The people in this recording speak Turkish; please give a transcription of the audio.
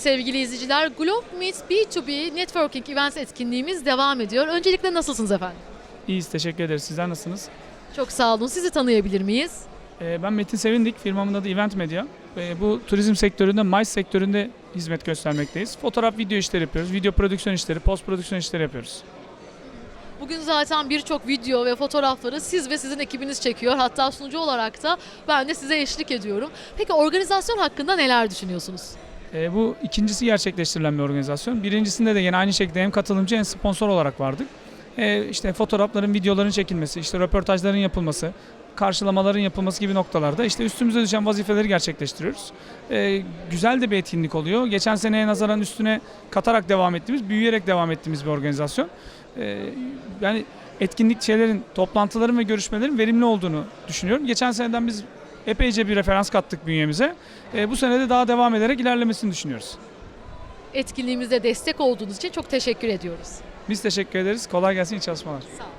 sevgili izleyiciler. Globe Meet B2B Networking Events etkinliğimiz devam ediyor. Öncelikle nasılsınız efendim? İyiyiz, teşekkür ederiz. Sizler nasılsınız? Çok sağ olun. Sizi tanıyabilir miyiz? Ee, ben Metin Sevindik, firmamın adı Event Media. Ee, bu turizm sektöründe, MICE sektöründe hizmet göstermekteyiz. Fotoğraf, video işleri yapıyoruz. Video prodüksiyon işleri, post prodüksiyon işleri yapıyoruz. Bugün zaten birçok video ve fotoğrafları siz ve sizin ekibiniz çekiyor. Hatta sunucu olarak da ben de size eşlik ediyorum. Peki organizasyon hakkında neler düşünüyorsunuz? Ee, bu ikincisi gerçekleştirilen bir organizasyon. Birincisinde de yine aynı şekilde hem katılımcı hem sponsor olarak vardık. Ee, işte fotoğrafların, videoların çekilmesi, işte röportajların yapılması, karşılamaların yapılması gibi noktalarda işte üstümüze düşen vazifeleri gerçekleştiriyoruz. Ee, güzel de bir etkinlik oluyor. Geçen seneye nazaran üstüne katarak devam ettiğimiz, büyüyerek devam ettiğimiz bir organizasyon. Ee, yani etkinlik şeylerin, toplantıların ve görüşmelerin verimli olduğunu düşünüyorum. Geçen seneden biz epeyce bir referans kattık bünyemize. Ee, bu sene de daha devam ederek ilerlemesini düşünüyoruz. Etkinliğimize destek olduğunuz için çok teşekkür ediyoruz. Biz teşekkür ederiz. Kolay gelsin, iyi çalışmalar. Sağ olun.